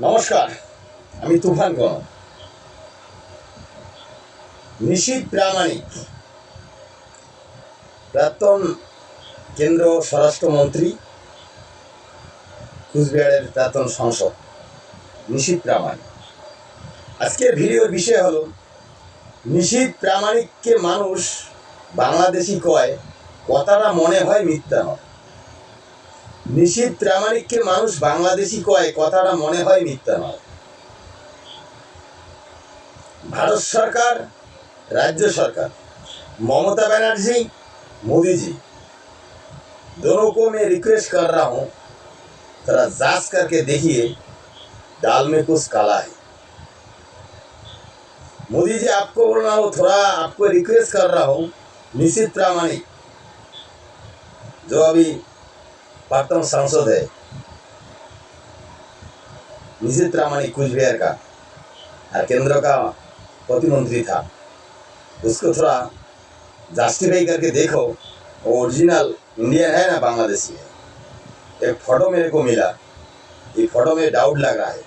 নমস্কার, আমি তুফান গণ নিশীত প্রামাণিক, প্রাক্তন কেন্দ্র স্বরাষ্ট্রমন্ত্রী কুচবিহারের প্রাক্তন সংসদ, নিশীত প্রামাণিক। আজকের ভিডিওর বিষয় হলো, নিশীত প্রামাণিককে মানুষ বাংলাদেশি কয়, কথাটা মনে হয় মিথ্যা নয়। নিশীত প্রামাণিককে মানুষ বাংলাদেশি কয় কথাটা মনে হয় মিথ্যা নয় ভারত সরকার राज्य सरकार ममता बनर्जी मोदी जी दोनों को मैं रिक्वेस्ट कर रहा हूं थोड़ा जांच करके देखिए दाल में कुछ काला है मोदी जी आपको बोल रहा हूं थोड़ा आपको रिक्वेस्ट कर रहा हूं निश्चित प्रामाणिक जो अभी प्राक्तन सांसद है। निश्चित प्रामाणिक कुछ बिहार का और केंद्र का प्रतिमंत्री था। उसको थोड़ा जस्टिफाई करके देखो, वो ओरिजिनल इंडियन है ना, बांग्लादेशी है। एक फ़ोटो मेरे को मिला। ये फ़ोटो में डाउट लग रहा है।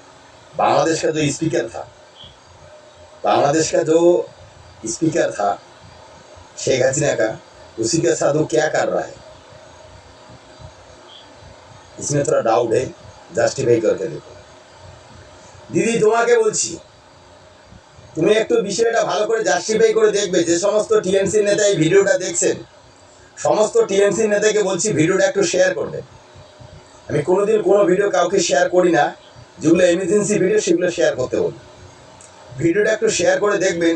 बांग्लादेश का जो स्पीकर था, बांग्लादेश का जो स्पीकर था, शेख हसीना का, उसी के साथ वो क्या कर रहा है? इसमें थोड़ा डाउट है जस्टिफाई करके देखो দিদি তোমাকে বলছি তুমি একটু বিষয়টা ভালো করে জাস্টিফাই করে দেখবে যে সমস্ত টিএমসি নেতা এই ভিডিওটা দেখছেন সমস্ত টিএমসি নেতাকে বলছি ভিডিওটা একটু শেয়ার করবে আমি কোনোদিন কোনো ভিডিও কাউকে শেয়ার করি না যেগুলো এমার্জেন্সি ভিডিও সেগুলো শেয়ার করতে বলি ভিডিওটা একটু শেয়ার করে দেখবেন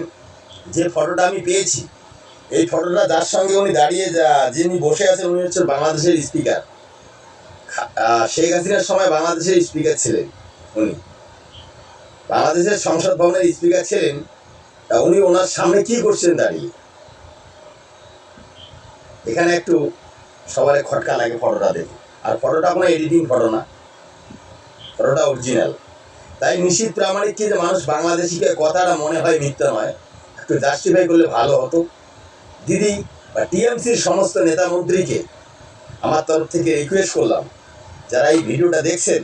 যে ফটোটা আমি পেয়েছি এই ফটোটা যার সঙ্গে উনি দাঁড়িয়ে যা যিনি বসে আছেন উনি হচ্ছেন বাংলাদেশের স্পিকার শেখ হাসিনার সময় বাংলাদেশের স্পিকার ছিলেন উনি। বাংলাদেশের সংসদ ভবনের স্পিকার ছিলেন উনি ওনার সামনে কি করছেন দাঁড়িয়ে? এখানে একটু সবার খটকা লাগে ফটোটা দেখে। আর ফটোটা কোনো এডিটিং ফটো না, ফটোটা অরিজিনাল তাই নিশ্চিত প্রামাণিক কি যে মানুষ বাংলাদেশিকে কথাটা মনে হয় মিথ্যা নয়, একটু জাস্টিফাই করলে ভালো হতো। দিদি, বা টিএমসির সমস্ত নেতা মন্ত্রীকে আমার তরফ থেকে রিকোয়েস্ট করলাম যারা এই ভিডিওটা দেখছেন,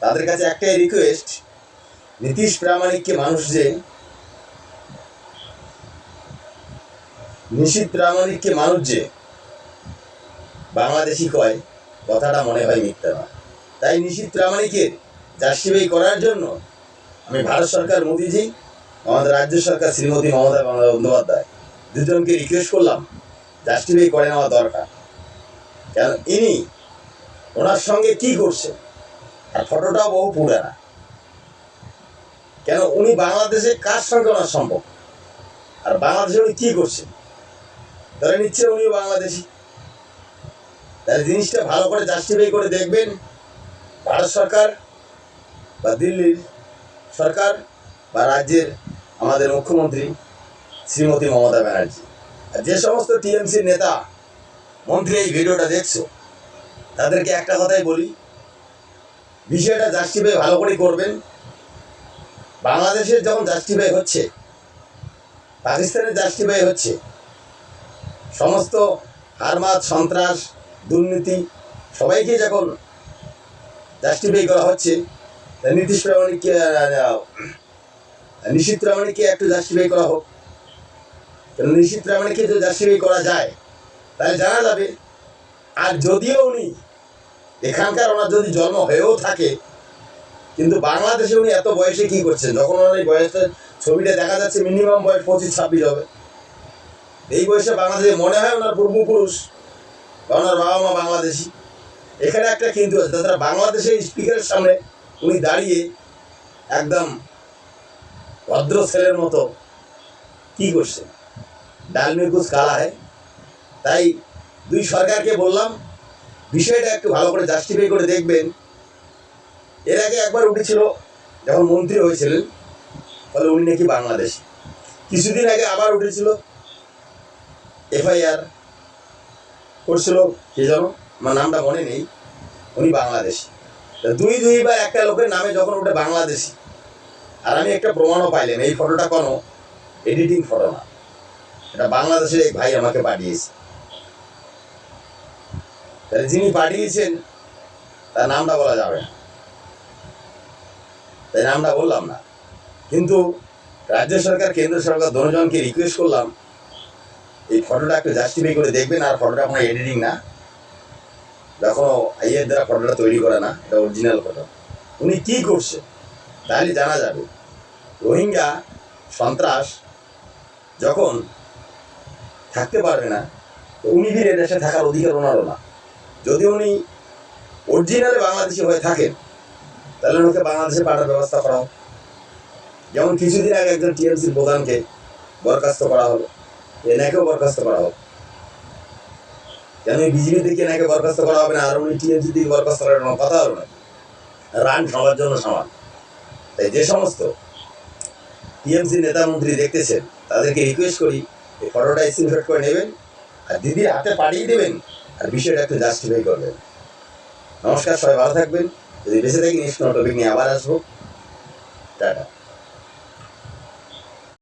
তাদের কাছে একটাই রিকোয়েস্ট নীতিশ প্রামাণিককে মানুষ যে, নিশীত প্রামাণিককে মানুষ যে, বাংলাদেশি কয়, কথাটা মনে হয় মিথ্যা নয়। তাই নিশীত প্রামাণিকের জাস্টিফাই করার জন্য আমি ভারত সরকার মোদিজি, আমাদের রাজ্য সরকার শ্রীমতী মমতা বাংলা বন্দ্যোপাধ্যায় দুজনকে রিকোয়েস্ট করলাম জাস্টিফাই করে নেওয়া দরকার। কেন? ইনি ওনার সঙ্গে কি করছে? আর ফটোটাও বহু পুরানা। কেন উনি বাংলাদেশে কার সঙ্গে ওনার সম্পর্ক? আর বাংলাদেশে উনি কী করছেন ধরে নিচ্ছে উনিও বাংলাদেশি। তাহলে জিনিসটা ভালো করে জাস্টিফাই করে দেখবেন, ভারত সরকার বা দিল্লির সরকার বা রাজ্যের আমাদের মুখ্যমন্ত্রী শ্রীমতী মমতা ব্যানার্জি। আর যে সমস্ত টিএমসির নেতা, মন্ত্রী এই ভিডিওটা দেখছ তাদেরকে একটা কথাই বলি, বিষয়টা জাস্টিফাই ভালো করে করবেন। বাংলাদেশের যখন জাস্টিফাই হচ্ছে, পাকিস্তানের জাস্টিফাই হচ্ছে, সমস্ত হারমাত, সন্ত্রাস, দুর্নীতি, সবাইকে যখন জাস্টিফাই করা হচ্ছে নীতিশ প্রামাণিককে নিশীত প্রামাণিককে একটু জাস্টিফাই করা হোক। কারণ নিশীত প্রামাণিককে যদি জাস্টিফাই করা যায়, তাহলে জানা যাবে, আর যদিও উনি এখানকার ওনার যদি জন্ম হয়েও থাকে, কিন্তু বাংলাদেশে উনি এত বয়সে কি করছেন? যখন ওনার এই বয়সটা, ছবিটা দেখা যাচ্ছে মিনিমাম বয়স পঁচিশ, ছাব্বিশ হবে। এই বয়সে বাংলাদেশে মনে হয় ওনার পূর্বপুরুষ বা ওনার বাবা মা বাংলাদেশি। এখানে একটা কিন্তু আছে, তাছাড়া বাংলাদেশের স্পিকারের সামনে উনি দাঁড়িয়ে একদম ভদ্র ছেলের মতো কি করছে? ডাল মে কালা, হয়? তাই দুই সরকারকে বললাম বিষয়টা একটু ভালো করে জাস্টিফাই করে দেখবেন। এর আগে একবার উঠেছিল যখন মন্ত্রী হয়েছিলেন ফলে উনি নাকি বাংলাদেশি। কিছুদিন আগে আবার উঠেছিল এফআইআর করছিল, কে যেন আমার নামটা মনে নেই, উনি বাংলাদেশি। তা দুই দুইবার একটা লোকের নামে যখন ওটা বাংলাদেশি, আর আমি একটা প্রমাণও পাইলেন এই ফটোটা কোনো এডিটিং ফটো না। এটা বাংলাদেশের এক ভাই আমাকে পাঠিয়েছে। তাহলে যিনি পাঠিয়েছেন, তার নামটা বলা যাবে না। তাই নামটা বললাম না। কিন্তু রাজ্য সরকার, কেন্দ্র সরকার দুজনকে রিকোয়েস্ট করলাম, এই ফটোটা একটু জাস্টিফাই করে দেখবেন, আর ফটোটা কোনো এডিটিং না। এখনও আইয়ের দ্বারা ফটোটা তৈরি করে না, এটা অরিজিনাল ফটো উনি কি করছে, তাহলে জানা যাবে। রোহিঙ্গা সন্ত্রাস যখন থাকতে পারবে না, তো উনি ফিরে দেশে থাকার অধিকার ওনারও না। যদি উনি অরিজিনালে বাংলাদেশি হয়ে থাকেন, তাহলে ওনাকে বাংলাদেশে পাঠার ব্যবস্থা করা হোক যেমন কিছুদিন আগে একজন টিএমসির প্রধানকে বরখাস্ত করা হলো, এনাকেও বরখাস্ত করা হোক কেন বিজেপি থেকে এনাকে বরখাস্ত করা হবে না? আর উনি টিএমসি থেকে বরখাস্ত করার কোনো কথা হলো না? রান সবার জন্য সমান। তাই যে সমস্ত টিএমসি নেতা মন্ত্রী দেখতেছেন, তাদেরকে রিকোয়েস্ট করি, এই ফটোটা স্ক্রিনশট করে নেবেন, আর দিদির হাতে পাঠিয়ে দেবেন বিষয়টা একটু জাস্টিফাই করবেন। নমস্কার, সবাই ভালো থাকবেন। যদি বেঁচে থাকি নেক্সট কোনো টপিক নিয়ে আবার আসব। টাটা।